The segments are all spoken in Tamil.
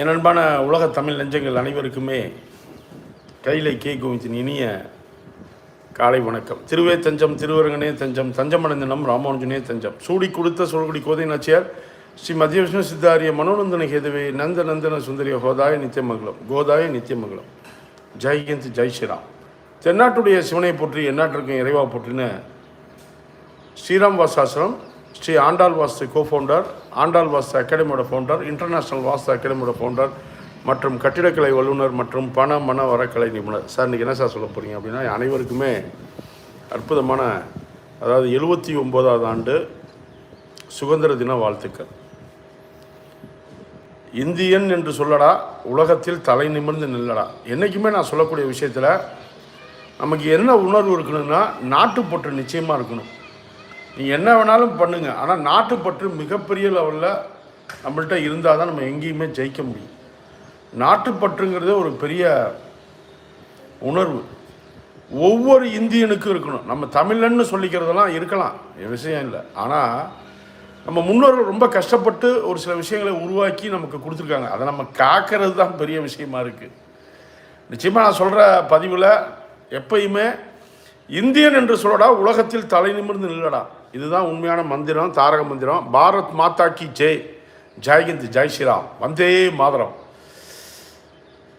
என் அன்பான உலக தமிழ் நெஞ்சங்கள் அனைவருக்குமே கையிலை கே கோவிந்தின் இனிய காலை வணக்கம். திருவே தஞ்சம் திருவரங்கனே தஞ்சம் தஞ்சமடைந்தனம் ராமானுஜனே தஞ்சம். சூடி கொடுத்த சொல்குடி கோதை நாச்சியார் ஸ்ரீ மத்திய விஷ்ணு சித்தாரிய மனோநந்தன கேதுவே நந்த நந்தன சுந்தரிய ஹோதாய நித்தியமங்கலம் கோதாய நித்தியமங்கலம். ஜெய்ஹிந்த் ஜெய் ஸ்ரீராம். தென்னாட்டுடைய சிவனை போற்றி எந்நாட்டிற்கும் இறைவா போற்றின ஸ்ரீராம் வாசாசிரம் ஸ்ரீ ஆண்டாள் வாஸ்து கோ ஃபவுண்டர் ஆண்டாள் வாஸ்து அகாடமியோட ஃபவுண்டர் இன்டர்நேஷ்னல் வாஸ்து அகாடமியோட ஃபவுண்டர் மற்றும் கட்டிடக்கலை வல்லுநர் மற்றும் பண மன வரக்கலை நிபுணர். சார் இன்றைக்கி என்ன சார் சொல்ல போகிறீங்க அப்படின்னா அனைவருக்குமே அற்புதமான அதாவது எழுபத்தி ஒம்போதாவது ஆண்டு சுதந்திர தின வாழ்த்துக்கள். இந்தியன் என்று சொல்லடா உலகத்தில் தலை நிமிர்ந்து நில்லடா. என்றைக்குமே நான் சொல்லக்கூடிய விஷயத்தில் நமக்கு என்ன உணர்வு இருக்கணும்னா நாட்டுப்பற்று நிச்சயமாக இருக்கணும். நீங்கள் என்ன வேணாலும் பண்ணுங்கள் ஆனால் நாட்டுப்பற்று மிகப்பெரிய லெவலில் நம்மள்கிட்ட இருந்தால் தான் நம்ம எங்கேயுமே ஜெயிக்க முடியும். நாட்டுப்பற்றுங்கிறது ஒரு பெரிய உணர்வு. ஒவ்வொரு இந்தியனுக்கும் இருக்கணும். நம்ம தமிழன்னு சொல்லிக்கிறதெல்லாம் இருக்கலாம். விஷயம் இல்லை. ஆனால் நம்ம முன்னோர்கள் ரொம்ப கஷ்டப்பட்டு ஒரு சில விஷயங்களை உருவாக்கி நமக்கு கொடுத்துருக்காங்க. அதை நம்ம காக்கிறது தான் பெரிய விஷயமா இருக்குது நிச்சயமாக நான் சொல்கிற பதிவில் எப்பயுமே இந்தியன் என்று சொல்லடா உலகத்தில் தலை நிமிர்ந்து நில்லடா. இதுதான் உண்மையான மந்திரம் தாரக மந்திரம். பாரத் மாதா கி ஜெய். ஜெய்ஹிந்த் ஜெய் ஸ்ரீராம். வந்தே மாதரம்.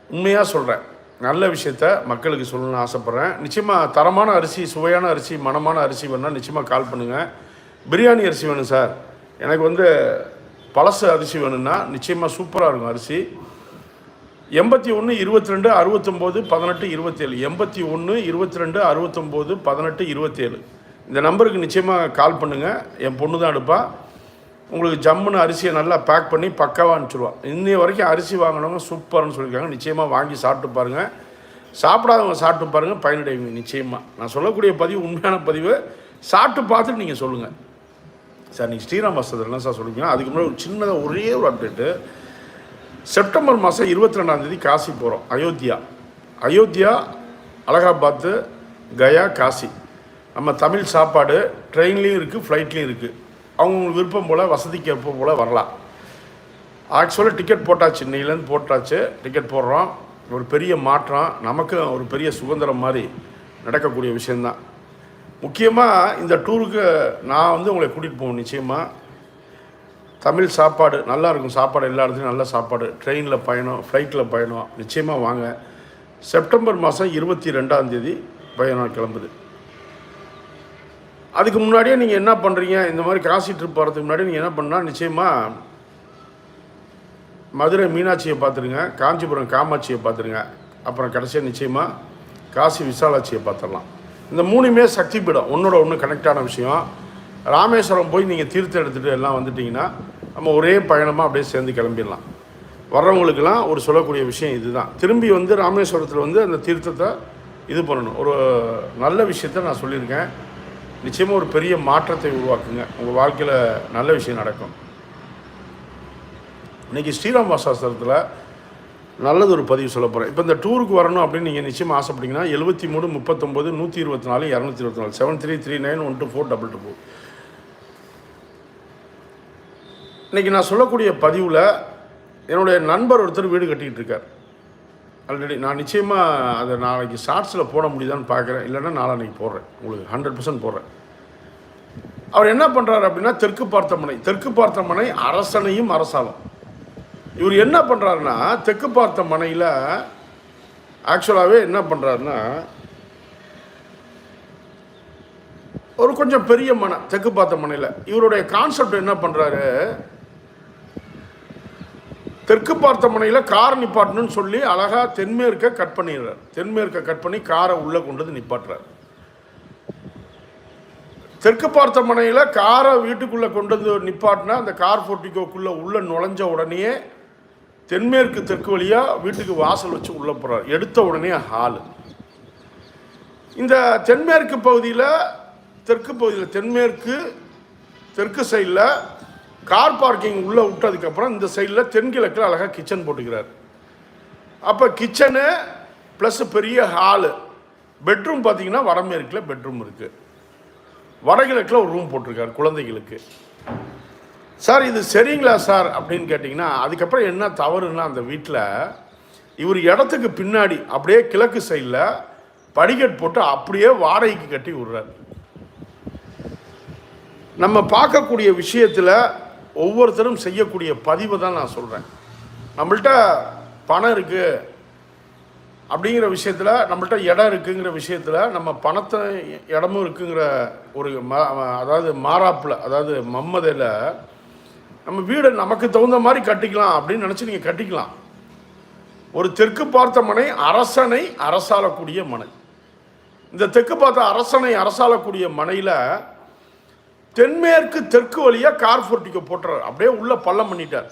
உண்மையாக சொல்கிறேன் நல்ல விஷயத்த மக்களுக்கு சொல்லணும்னு ஆசைப்பட்றேன். நிச்சயமாக தரமான அரிசி சுவையான அரிசி மனமான அரிசி வேணால் நிச்சயமாக கால் பண்ணுங்கள் பிரியாணி அரிசி வேணும் சார். எனக்கு வந்து பழசு அரிசி வேணும்னா நிச்சயமாக சூப்பராக இருக்கும் அரிசி. எண்பத்தி ஒன்று இருபத்தி ரெண்டு அறுபத்தொம்போது பதினெட்டு இருபத்தேழு. எண்பத்தி ஒன்று இருபத்தி ரெண்டு அறுபத்தொம்போது பதினெட்டு இருபத்தேழு. இந்த நம்பருக்கு நிச்சயமாக கால் பண்ணுங்கள் என் பொண்ணு தான் எடுப்பா. உங்களுக்கு ஜம்முன்னு அரிசியை நல்லா பேக் பண்ணி பக்காவாக அனுப்பிச்சிடுவா இன்னைய வரைக்கும் அரிசி வாங்கினவங்க சூப்பர்னு சொல்லியிருக்காங்க. நிச்சயமாக வாங்கி சாப்பிட்டு பாருங்கள் சாப்பிடாதவங்க சாப்பிட்டு பாருங்கள் பயனடைவீங்க. நிச்சயமாக நான் சொல்லக்கூடிய பதிவு உண்மையான பதிவு. சாப்பிட்டு பார்த்துட்டு நீங்கள் சொல்லுங்கள் சார் நீங்கள் ஸ்ரீராம் வசதிலாம் சார் சொல்லுவீங்க அதுக்கு முன்னாடி ஒரு சின்னதாக ஒரே ஒரு அப்டேட்டு செப்டம்பர் மாதம் இருபத்தி ரெண்டாந்தேதி காசி போகிறோம் அயோத்தியா. அயோத்தியா அலகாபாத்து கயா காசி. நம்ம தமிழ் சாப்பாடு ட்ரெயின்லேயும் இருக்குது ஃப்ளைட்லேயும் இருக்குது அவங்கவுங்களுக்கு விருப்பம் போல் வசதிக்கு ஏற்ப போல் வரலாம். ஆக்சுவலாக டிக்கெட் போட்டாச்சு இன்னையிலேருந்து போட்டாச்சு டிக்கெட் போடுறோம். ஒரு பெரிய மாற்றம் நமக்கு ஒரு பெரிய சுதந்திரம் மாதிரி நடக்கக்கூடிய விஷயந்தான் முக்கியமாக இந்த டூருக்கு நான் வந்து உங்களை கூட்டிகிட்டு போவேன் நிச்சயமாக தமிழ் சாப்பாடு நல்லா இருக்கும் சாப்பாடு எல்லா இடத்துலையும் நல்ல சாப்பாடு. ட்ரெயினில் பயணம் ஃப்ளைட்டில் பயணம் நிச்சயமாக வாங்க. செப்டம்பர் மாதம் இருபத்தி ரெண்டாம் தேதி பயணம் கிளம்புது. அதுக்கு முன்னாடியே நீங்கள் என்ன பண்ணுறீங்க இந்த மாதிரி காசி ட்ரிப் போகிறதுக்கு முன்னாடி நீங்கள் என்ன பண்ணால் நிச்சயமாக மதுரை மீனாட்சியை பார்த்துருங்க காஞ்சிபுரம் காமாட்சியை பார்த்துருங்க. அப்புறம் கடைசியாக நிச்சயமாக காசி விசாலாட்சியை பார்த்துடலாம். இந்த மூணுமே சக்தி பீடம் ஒன்றோட ஒன்று கனெக்டான விஷயம். ராமேஸ்வரம் போய் நீங்கள் தீர்த்தம் எடுத்துகிட்டு எல்லாம் வந்துட்டிங்கன்னா நம்ம ஒரே பயணமாக அப்படியே சேர்ந்து கிளம்பிடலாம். வர்றவங்களுக்கெல்லாம் ஒரு சொல்லக்கூடிய விஷயம் இதுதான். திரும்பி வந்து ராமேஸ்வரத்தில் வந்து அந்த தீர்த்தத்தை இது பண்ணணும். ஒரு நல்ல விஷயத்த நான் சொல்லியிருக்கேன். நிச்சயமாக ஒரு பெரிய மாற்றத்தை உருவாக்குங்க. உங்கள் வாழ்க்கையில் நல்ல விஷயம் நடக்கும். இன்றைக்கி ஸ்ரீராம் வாசாஸ்திரத்தில் நல்லது ஒரு பதிவு சொல்ல போகிறேன் இப்போ இந்த டூருக்கு வரணும் அப்படின்னு நீங்கள் நிச்சயமாக ஆசைப்பட்டீங்கன்னா எழுபத்தி மூணு முப்பத்தொம்போது நூற்றி இருபத்தி நாலு இரநூத்தி இருபத்தி நாலு seven three three nine one two four double two four இன்றைக்கி நான் சொல்லக்கூடிய பதிவில் என்னுடைய நண்பர் ஒருத்தர் வீடு கட்டிக்கிட்டு இருக்கார். ஆல்ரெடி நான் நிச்சயமாக அதை நாளைக்கு ஷார்ட்ஸில் போட முடியுதான்னு பார்க்குறேன். இல்லைன்னா நாளைக்கு போடுறேன். உங்களுக்கு ஹண்ட்ரட் பர்சன்ட் போடுறேன். அவர் என்ன பண்ணுறாரு அப்படின்னா தெற்கு பார்த்த மனை தெற்கு பார்த்த மனை அரசனையும் அரசாலும். இவர் என்ன பண்ணுறாருன்னா தெற்கு பார்த்த மனையில் ஆக்சுவலாகவே என்ன பண்ணுறாருன்னா ஒரு கொஞ்சம் பெரிய மனை தெற்கு பார்த்த மனையில் இவருடைய கான்செப்ட் என்ன பண்ணுறாரு தெற்கு பார்த்த முனையில் கார் நிப்பாட்டணும்னு சொல்லி அழகாக தென்மேற்க கட் பண்ணிடுறார். தென்மேற்க கட் பண்ணி காரை உள்ளே கொண்டு வந்து நிப்பாட்டுறார். தெற்கு பார்த்த முனையில் காரை வீட்டுக்குள்ளே கொண்டு வந்து நிப்பாட்டினா அந்த கார் போர்ட்டிக்கோக்குள்ளே உள்ளே நுழைஞ்ச உடனே தென்மேற்கு தெற்கு வழியாக வீட்டுக்கு வாசல் வச்சு உள்ளே போகிறார் எடுத்த உடனே ஹால் இந்த தென்மேற்கு பகுதியில் தெற்கு பகுதியில் தென்மேற்கு தெற்கு சைடில் கார் பார்க்கிங் உள்ளே விட்டதுக்கப்புறம் இந்த சைடில் தென்கிழக்கில் அழகாக கிச்சன் போட்டுக்கிறார். அப்போ கிச்சனு ப்ளஸ் பெரிய ஹாலு பெட்ரூம் பார்த்தீங்கன்னா வடமேற்கில் பெட்ரூம் இருக்குது வடகிழக்கில் ஒரு ரூம் போட்டிருக்காரு குழந்தைகளுக்கு. சார் இது சரிங்களா சார்? அப்படின்னு கேட்டிங்கன்னா அதுக்கப்புறம் என்ன தவறுன்னா அந்த வீட்டில் இவர் இடத்துக்கு பின்னாடி அப்படியே கிழக்கு சைடில் படிக்கட் போட்டு அப்படியே வாடகைக்கு கட்டி விடுறாரு. நம்ம பார்க்கக்கூடிய விஷயத்தில் ஒவ்வொருத்தரும் செய்யக்கூடிய பதிவை தான் நான் சொல்கிறேன் நம்மள்ட்ட பணம் இருக்குது அப்படிங்கிற விஷயத்தில் நம்மள்ட்ட இடம் இருக்குங்கிற விஷயத்தில் நம்ம பணத்தை இடமும் இருக்குங்கிற ஒரு ம அதாவது மாறாப்பில் அதாவது மம்மதையில் நம்ம வீடு நமக்கு தகுந்த மாதிரி கட்டிக்கலாம் அப்படின்னு நினச்சி நீங்கள் கட்டிக்கலாம். ஒரு தெற்கு பார்த்த மனை அரசனை அரசாளக்கூடிய மனை. இந்த தெற்கு பார்த்த அரசனை அரசாளக்கூடிய மனையில் தென்மேற்கு தெற்கு வழியாக கார் ஃபோர்ட்டிக்கு போட்டுறாரு. அப்படியே உள்ளே பள்ளம் பண்ணிட்டார்.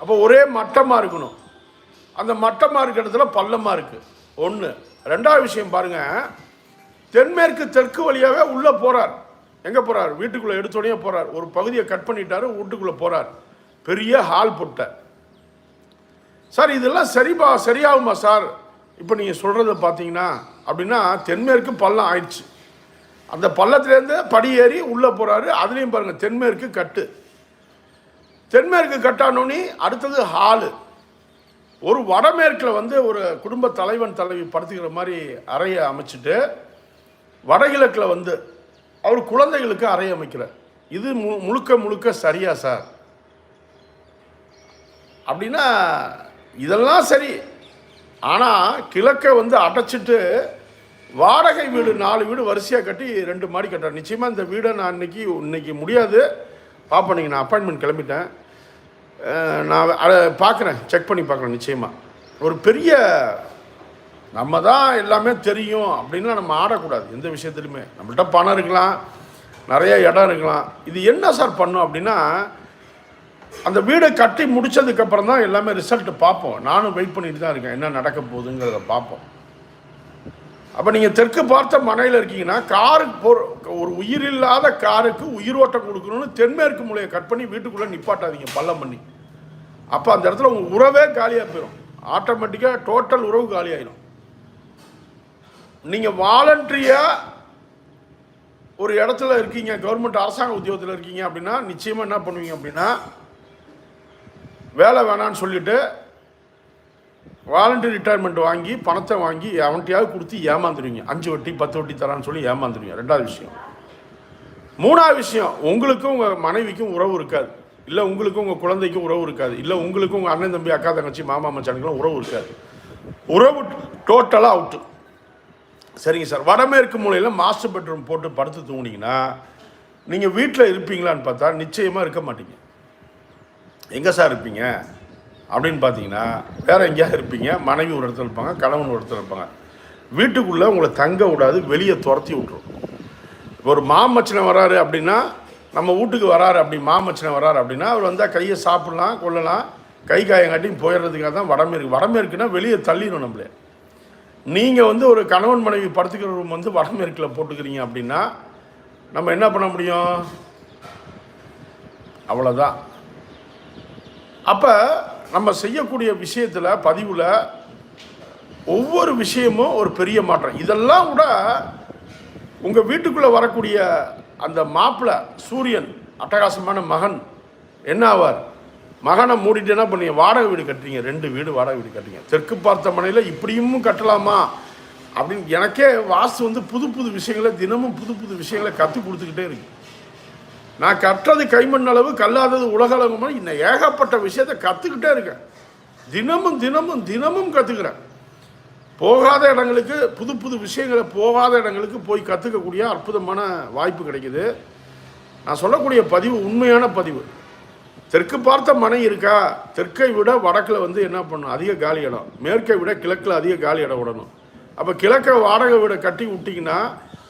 அப்போ ஒரே மட்டமாக இருக்கணும். அந்த மட்டமாக இருக்கிற இடத்துல பள்ளமாக இருக்குது ஒன்று ரெண்டாவது விஷயம் பாருங்கள் தென்மேற்கு தெற்கு வழியாகவே உள்ளே போகிறார் எங்கே போகிறார் வீட்டுக்குள்ளே எடுத்தோடனே போகிறார் ஒரு பகுதியை கட் பண்ணிட்டாரு வீட்டுக்குள்ளே போகிறார் பெரிய ஹால் போட்டார் சார் இதெல்லாம் சரிபா சரியாகுமா சார்? இப்போ நீங்கள் சொல்கிறத பார்த்தீங்கன்னா அப்படின்னா தென்மேற்கு பள்ளம் ஆயிடுச்சு. அந்த பள்ளத்துலேருந்து படி ஏறி உள்ளே போகிறாரு அதுலேயும் பாருங்கள் தென்மேற்கு கட்டு. தென்மேற்கு கட்டானோன்னே அடுத்தது ஹாலு. ஒரு வடமேற்கில் வந்து ஒரு குடும்ப தலைவன் தலைவி படுத்துக்கிற மாதிரி அறையை அமைச்சிட்டு வடகிழக்கில் வந்து அவர் குழந்தைகளுக்கு அறை அமைக்கிறார். இது மு முழுக்க முழுக்க சரியா சார்? அப்படின்னா இதெல்லாம் சரி. ஆனால் கிழக்கை வந்து அடைச்சிட்டு வாடகை வீடு நாலு வீடு வரிசையாக கட்டி ரெண்டு மாடி கட்டுறேன் நிச்சயமாக இந்த வீடை நான் இன்னைக்கு இன்னைக்கு முடியாது. பார்ப்போம் நீங்கள் நான் அப்பாயின்மெண்ட் கிளம்பிட்டேன். நான் அதை பார்க்குறேன் செக் பண்ணி பார்க்குறேன் நிச்சயமாக ஒரு பெரிய நம்ம தான் எல்லாமே தெரியும் அப்படின்லாம் நம்ம ஆடக்கூடாது. எந்த விஷயத்துலையுமே நம்மள்கிட்ட பணம் இருக்கலாம். நிறைய இடம் இருக்கலாம். இது என்ன சார் பண்ணும் அப்படின்னா அந்த வீடை கட்டி முடிச்சதுக்கப்புறம் தான் எல்லாமே ரிசல்ட் பார்ப்போம் நானும் வெயிட் பண்ணிட்டு தான் இருக்கேன். என்ன நடக்க போகுதுங்கிறத பார்ப்போம் அப்போ நீங்கள் தெற்கு பார்த்த மனையில் இருக்கீங்கன்னா காருக்கு போகிற ஒரு உயிரில்லாத காருக்கு உயிரோட்டம் கொடுக்கணும்னு தென்மேற்கு மூலையை கட் பண்ணி வீட்டுக்குள்ளே நிப்பாட்டாதீங்க பள்ளம் பண்ணி. அப்போ அந்த இடத்துல உங்கள் உறவே காலியாக போயிடும் ஆட்டோமேட்டிக்காக டோட்டல் உறவு காலியாயிடும் நீங்கள் வாலண்ட்ரியாக ஒரு இடத்துல இருக்கீங்க கவர்மெண்ட் அரசாங்க உத்தியோகத்தில் இருக்கீங்க அப்படின்னா நிச்சயமாக என்ன பண்ணுவீங்க அப்படின்னா வேலை வேணான்னு சொல்லிட்டு வாலண்டரி ரிட்டையர்மெண்ட் வாங்கி பணத்தை வாங்கி அவன்கிட்டயாவது கொடுத்து ஏமாந்துடுவீங்க. அஞ்சு வட்டி பத்து வட்டி தரான்னு சொல்லி ஏமாந்துடுவீங்க. ரெண்டாவது விஷயம். மூணாவது விஷயம் உங்களுக்கும் உங்கள் மனைவிக்கும் உறவு இருக்காது. இல்லை உங்களுக்கும் உங்கள் குழந்தைக்கும் உறவு இருக்காது. இல்லை உங்களுக்கும் உங்கள் அண்ணன் தம்பி அக்கா தங்கச்சி மாமா மச்சானுக்கெல்லாம் உறவு இருக்காது. உறவு டோட்டலாக அவுட்டு சரிங்க சார். வடமேற்கு மூலையில் மாஸ்டர் பெட்ரூம் போட்டு படுத்து தூங்குனீங்கன்னா நீங்கள் வீட்டில் இருப்பீங்களான்னு பார்த்தா நிச்சயமாக இருக்க மாட்டீங்க. எங்கே சார் இருப்பீங்க? அப்படின்னு பார்த்தீங்கன்னா வேறு எங்கேயாவது இருப்பீங்க மனைவி ஒரு இடத்துல இருப்பாங்க கணவன் ஒரு இடத்துல இருப்பாங்க. வீட்டுக்குள்ளே உங்களை தங்க விடாது வெளியே துரத்தி விட்ரும் இப்போ ஒரு மாமச்சனை வராரு அப்படின்னா நம்ம வீட்டுக்கு வராரு அப்படி மாமச்சனை வராரு அப்படின்னா அவர் வந்தால் கையை சாப்பிட்லாம் கொள்ளலாம் கை காயங்காட்டியும் போயிடுறதுக்காக தான் வடமேற்கு வடமேற்குனா வெளியே தள்ளிடும் நம்மளே. நீங்கள் வந்து ஒரு கணவன் மனைவி படுத்துக்கிற ரூம் வந்து வடமேற்கில் போட்டுக்கிறீங்க அப்படின்னா நம்ம என்ன பண்ண முடியும்? அவ்வளோதான் அப்போ நம்ம செய்யக்கூடிய விஷயத்தில் பதிவில் ஒவ்வொரு விஷயமும் ஒரு பெரிய மாற்றம். இதெல்லாம் கூட உங்கள் வீட்டுக்குள்ளே வரக்கூடிய அந்த மாப்பிள்ளை சூரியன் அட்டகாசமான மகன் என்ன ஆவார்? மகனை மூடிட்டு என்ன பண்ணீங்க? வாடகை வீடு கட்டுறீங்க. ரெண்டு வீடு வாடகை வீடு கட்டுறீங்க. தெற்கு பார்த்த மனையில் இப்படியும் கட்டலாமா? அப்படின்னு எனக்கே வாஸ்து வந்து புது புது விஷயங்களை தினமும் புது புது விஷயங்களை கற்றுக் கொடுத்துக்கிட்டே இருக்குது நான் கற்றது கைமண் அளவு கல்லாதது உலக இன்னும் ஏகப்பட்ட விஷயத்தை கற்றுக்கிட்டே இருக்கேன். தினமும் தினமும் தினமும் கற்றுக்கிறேன் போகாத இடங்களுக்கு புது புது விஷயங்களை போகாத இடங்களுக்கு போய் கற்றுக்கக்கூடிய அற்புதமான வாய்ப்பு கிடைக்குது. நான் சொல்லக்கூடிய பதிவு உண்மையான பதிவு. தெற்கு பார்த்த மனை இருக்கா? தெற்கை விட வடக்கில் வந்து என்ன பண்ணணும் அதிக காலி இடம். மேற்கை விட கிழக்கில் அதிக காலி இடம் விடணும் அப்போ கிழக்கை வாடகை வீடை கட்டி விட்டிங்கன்னா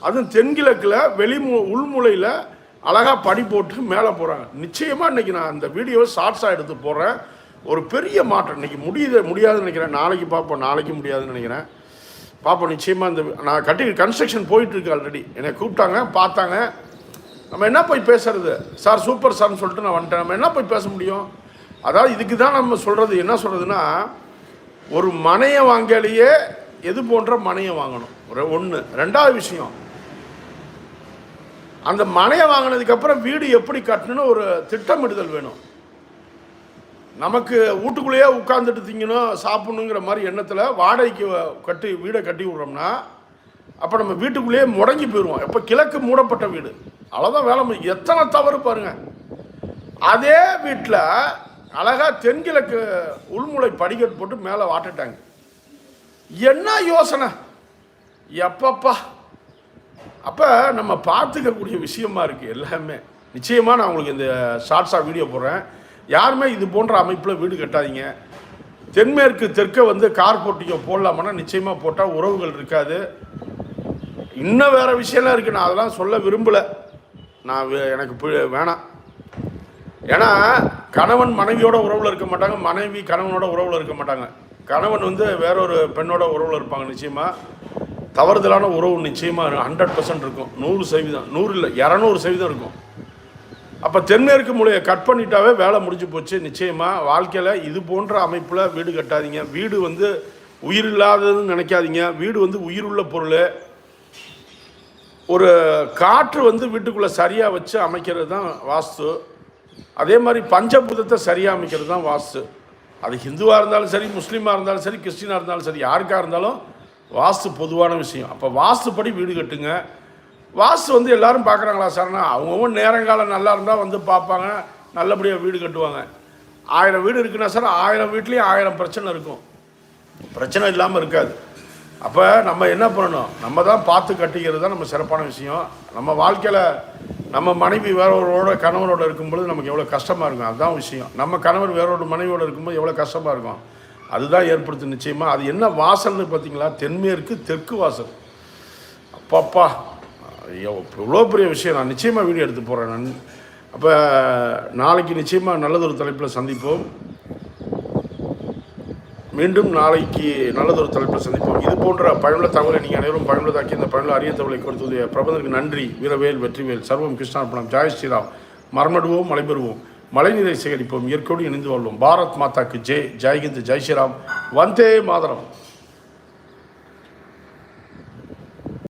அதுவும் தென்கிழக்கில் வெளிமு உள்முலையில் அழகாக படி போட்டு மேலே போகிறாங்க நிச்சயமாக இன்றைக்கி நான் அந்த வீடியோவை ஷார்ட்ஸாக எடுத்து போடுறேன். ஒரு பெரிய மாற்றம். இன்றைக்கி முடியுது முடியாதுன்னு நினைக்கிறேன். நாளைக்கு பார்ப்போம். நாளைக்கு முடியாதுன்னு நினைக்கிறேன். பார்ப்போம். நிச்சயமாக இந்த நான் கட்டி கன்ஸ்ட்ரக்ஷன் போயிட்டுருக்கு ஆல்ரெடி என்னை கூப்பிட்டாங்க பார்த்தாங்க. நம்ம என்ன போய் பேசுறது? சார் சூப்பர் சார்னு சொல்லிட்டு நான் வந்துட்டேன். நம்ம என்ன போய் பேச முடியும்? அதாவது இதுக்கு தான் நம்ம சொல்கிறது என்ன சொல்கிறதுனா ஒரு மனையை வாங்கலையே எது போன்ற மனையை வாங்கணும். ஒரு ஒன்று ரெண்டாவது விஷயம் அந்த மனையை வாங்கினதுக்கப்புறம் வீடு எப்படி கட்டணும்னு ஒரு திட்டமிடுதல் வேணும். நமக்கு வீட்டுக்குள்ளேயே உட்காந்துட்டு திங்கணும் சாப்பிடணுங்கிற மாதிரி எண்ணத்தில் வாடகைக்கு கட்டி வீடை கட்டி விட்றோம்னா அப்போ நம்ம வீட்டுக்குள்ளேயே முடங்கி போயிடுவோம் இப்போ கிழக்கு மூடப்பட்ட வீடு. அவ்வளோதான் வேலை முடியும் எத்தனை தவறு பாருங்கள் அதே வீட்டில் அழகாக தென்கிழக்கு உள்முளை படிக்கட்டு போட்டு மேலே வாட்டுட்டாங்க. என்ன யோசனை? எப்பப்பா அப்போ நம்ம பார்த்துக்கக்கூடிய விஷயமா இருக்குது எல்லாமே. நிச்சயமாக நான் உங்களுக்கு இந்த ஷார்ட்ஸாக வீடியோ போடுறேன். யாருமே இது போன்ற அமைப்பில் வீடு கட்டாதீங்க. தென்மேற்கு தெற்க வந்து கார் போட்டிங்க போடலாமன்னா நிச்சயமாக போட்டால் உறவுகள் இருக்காது. இன்னும் வேறு விஷயம்லாம் இருக்குது நான் அதெல்லாம் சொல்ல விரும்பலை. நான் வே- எனக்கு பி- வேணாம். ஏன்னா கணவன் மனைவியோட உறவில் இருக்க மாட்டாங்க. மனைவி கணவனோட உறவில் இருக்க மாட்டாங்க. கணவன் வந்து வேறொரு பெண்ணோட உறவில் இருப்பாங்க நிச்சயமாக தவறுதலான உறவு நிச்சயமாக ஹண்ட்ரட் பர்சன்ட் இருக்கும். நூறு சதவீதம் நூறு இல்லை இரநூறு சதவீதம் இருக்கும். அப்போ தென்மேற்கு மூலையை கட் பண்ணிட்டாவே வேலை முடிஞ்சு போச்சு. நிச்சயமாக வாழ்க்கையில் இது போன்ற அமைப்பில் வீடு கட்டாதீங்க. வீடு வந்து உயிர் இல்லாததுன்னு நினைக்காதீங்க. வீடு வந்து உயிர் உள்ள பொருள். ஒரு காற்று வந்து வீட்டுக்குள்ளே சரியாக வச்சு அமைக்கிறது தான் வாஸ்து. அதே மாதிரி பஞ்சபூதத்தை சரியாக அமைக்கிறது தான் வாஸ்து. அது ஹிந்துவாக இருந்தாலும் சரி முஸ்லீமாக இருந்தாலும் சரி கிறிஸ்டினாக இருந்தாலும் சரி யாருக்காக இருந்தாலும் வாஸ்து பொதுவான விஷயம். அப்போ வாஸ்துப்படி வீடு கட்டுங்க. வாஸ்து வந்து எல்லாரும் பார்க்குறாங்களா சார்னா அவங்கவுங்க நேரங்காலம் நல்லா இருந்தால் வந்து பார்ப்பாங்க. நல்லபடியாக வீடு கட்டுவாங்க. ஆயிரம் வீடு இருக்குன்னா சார் ஆயிரம் வீட்லேயும் ஆயிரம் பிரச்சனை இருக்கும். பிரச்சனை இல்லாமல் இருக்காது. அப்போ நம்ம என்ன பண்ணணும்? நம்ம தான் பார்த்து கட்டிக்கிறது தான் நம்ம சிறப்பான விஷயம். நம்ம வாழ்க்கையில் நம்ம மனைவி வேறொருவரோட கணவரோட இருக்கும்பொழுது நமக்கு எவ்வளோ கஷ்டமாக இருக்கும். அதுதான் விஷயம். நம்ம கணவர் வேறொரு மனைவியோட இருக்கும்போது எவ்வளோ கஷ்டமாக இருக்கும். அதுதான் ஏற்படுத்தும் நிச்சயமாக அது என்ன வாசல்னு பார்த்தீங்களா? தென்மேற்கு தெற்கு வாசல். அப்பப்பா. இவ்வளோ பெரிய விஷயம். நான் நிச்சயமாக வீடியோ எடுத்து போகிறேன் நான் அப்போ நாளைக்கு நிச்சயமாக நல்லதொரு தலைப்பில் சந்திப்போம். மீண்டும் நாளைக்கு நல்லதொரு தலைப்பில் சந்திப்போம். இது போன்ற பயனுள்ள தகவலை நீங்கள் அனைவரும் பயனுள்ளதாக்கி இந்த பயனுள்ள அரிய தகவலை கொடுத்தது பிரபந்தருக்கு நன்றி. வீரவேல் வெற்றிவேல் சர்வம் கிருஷ்ணார்ப்பணம் ஜாய் ஸ்ரீராம். மரமடுவோம் மலைபெறுவோம். மழைநீரை சேகரிப்போம் இயற்கையோடு இணைந்து வாழ்வோம். பாரத் மாதாக்கு ஜெய். ஜெய்ஹிந்த் ஜெய் ஸ்ரீராம். வந்தே மாதரம்.